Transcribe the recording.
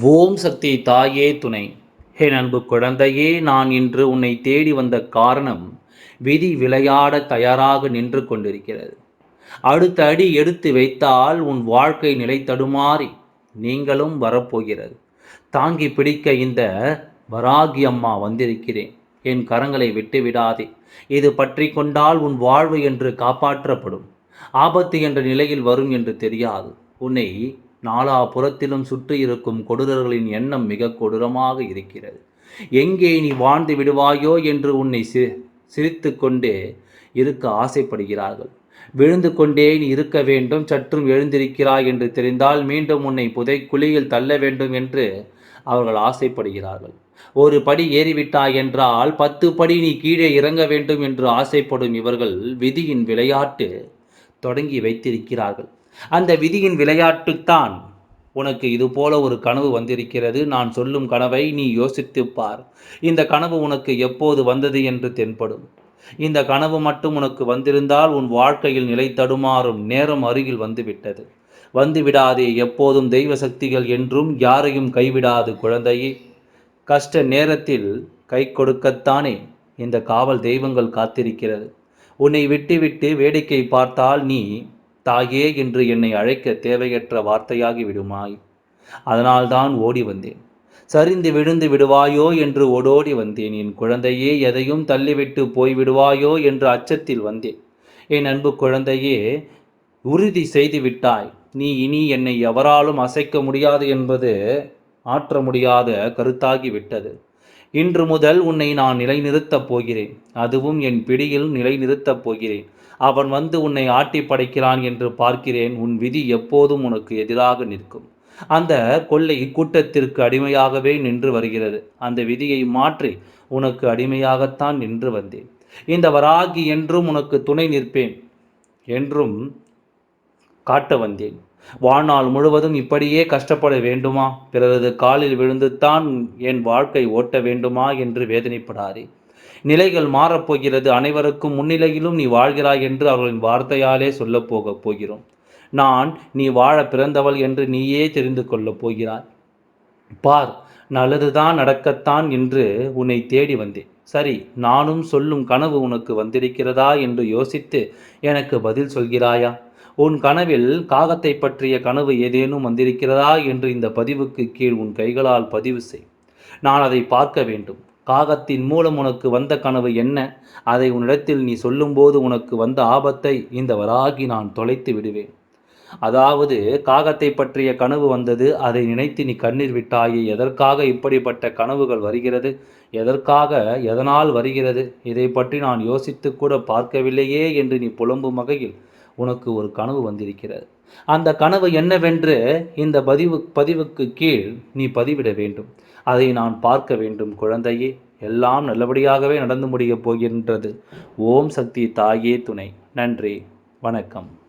ஓம் சக்தி தாயே துணை. ஹே அன்பு குழந்தையே நான் இன்று உன்னை தேடி வந்த காரணம் விதி விளையாட தயாராக நின்று கொண்டிருக்கிறது. அடுத்த அடி எடுத்து வைத்தால் உன் வாழ்க்கை நிலை தடுமாறி நீங்களும் வரப்போகிறது. தாங்கி பிடிக்க இந்த வராகி அம்மா வந்திருக்கிறேன். என் கரங்களை விட்டு விடாதே. இது பற்றி கொண்டால் உன் வாழ்வு என்று காப்பாற்றப்படும். ஆபத்து என்ற நிலையில் வரும் என்று தெரியாது. உன்னை நாலா புறத்திலும் சுற்றி இருக்கும் கொடூரர்களின் எண்ணம் மிக கொடூரமாக இருக்கிறது. எங்கே நீ வாழ்ந்து விடுவாயோ என்று உன்னை சி சிரித்து கொண்டே இருக்க ஆசைப்படுகிறார்கள். விழுந்து கொண்டே நீ இருக்க வேண்டும் சற்றும் எழுந்திருக்கிறாய் என்று தெரிந்தால் மீண்டும் உன்னை புதை குழியில் தள்ள வேண்டும் என்று அவர்கள் ஆசைப்படுகிறார்கள். ஒரு படி ஏறிவிட்டாய் என்றால் பத்து படி நீ கீழே இறங்க வேண்டும் என்று ஆசைப்படும் இவர்கள் விதியின் விளையாட்டு தொடங்கி வைத்திருக்கிறார்கள். அந்த விதியின் விளையாட்டுத்தான். உனக்கு இது போல ஒரு கனவு வந்திருக்கிறது. நான் சொல்லும் கனவை நீ யோசித்து பார். இந்த கனவு உனக்கு எப்போது வந்தது என்று தென்படும். இந்த கனவு மட்டும் உனக்கு வந்திருந்தால் உன் வாழ்க்கையில் நிலை தடுமாறும் நேரம் அருகில் வந்துவிட்டது. வந்துவிடாதே எப்போதும் தெய்வ சக்திகள் என்றும் யாரையும் கைவிடாது குழந்தையே. கஷ்ட நேரத்தில் கை கொடுக்கத்தானே இந்த காவல் தெய்வங்கள் காத்திருக்கிறது. உன்னை விட்டுவிட்டு வேடிக்கை பார்த்தால் நீ தாயே என்று என்னை அழைக்க தேவையற்ற வார்த்தையாகி விடுமாய். அதனால்தான் ஓடி வந்தேன். சரிந்து விழுந்து விடுவாயோ என்று ஓடோடி வந்தேன். என் குழந்தையே எதையும் தள்ளிவிட்டு போய்விடுவாயோ என்று அச்சத்தில் வந்தேன். என் அன்பு குழந்தையே உறுதி செய்து விட்டாய். நீ இனி என்னை எவராலும் அசைக்க முடியாது என்பது ஆற்ற முடியாத கருத்தாகி விட்டது. இன்று முதல் உன்னை நான் நிலைநிறுத்தப் போகிறேன். அதுவும் என் பிடியில் நிலைநிறுத்தப் போகிறேன். அவன் வந்து உன்னை ஆட்டி படைக்கிறான் என்று பார்க்கிறேன். உன் விதி எப்போதும் உனக்கு எதிராக நிற்கும். அந்த கொள்ளை கூட்டத்திற்கு அடிமையாகவே நின்று வருகிறது. அந்த விதியை மாற்றி உனக்கு அடிமையாகத்தான் நின்று வந்தேன். இந்த வராகி என்றும் உனக்கு துணை நிற்பேன் என்றும் காட்ட வந்தேன். வாழ்நாள் முழுவதும் இப்படியே கஷ்டப்பட வேண்டுமா? பிறரது காலில் விழுந்துத்தான் என் வாழ்க்கை ஓட்ட வேண்டுமா? என்று வேதனைப்படாதே. நிலைகள் மாறப்போகிறது அனைவருக்கும் முன்னிலையிலும் நீ வாழ்கிறாய் என்று அவர்களின் வார்த்தையாலே சொல்லப் போகப் போகிறோம். நான் நீ வாழ பிறந்தவள் என்று நீயே தெரிந்து கொள்ளப் போகிறாய். பார் நல்லதுதான் நடக்கத்தான் என்று உன்னை தேடி வந்தேன். சரி நானும் சொல்லும் கனவு உனக்கு வந்திருக்கிறதா? என்று யோசித்து எனக்கு பதில் சொல்கிறாயா? உன் கனவில் காகத்தை பற்றிய கனவு ஏதேனும் வந்திருக்கிறதா என்று இந்த பதிவுக்கு கீழ் உன் கைகளால் பதிவு செய். நான் அதை பார்க்க வேண்டும். காகத்தின் மூலம் உனக்கு வந்த கனவு என்ன? அதை உன்னிடத்தில் நீ சொல்லும்போது உனக்கு வந்த ஆபத்தை இந்த வராகி நான் தொலைத்து விடுவேன். அதாவது காகத்தை பற்றிய கனவு வந்தது அதை நினைத்து நீ கண்ணீர் விட்டாயே எதற்காக இப்படிப்பட்ட கனவுகள் வருகிறது? எதற்காக எதனால் வருகிறது? இதை பற்றி நான் யோசித்து கூட பார்க்கவில்லையே என்று நீ புலம்பும் வகையில் உனக்கு ஒரு கனவு வந்திருக்கிறது. அந்த கனவு என்னவென்று இந்த பதிவு பதிவுக்கு கீழ் நீ பதிவிட வேண்டும். அதை நான் பார்க்க வேண்டும் குழந்தையே. எல்லாம் நல்லபடியாகவே நடந்து முடியப் போகின்றது. ஓம் சக்தி தாயே துணை. நன்றி. வணக்கம்.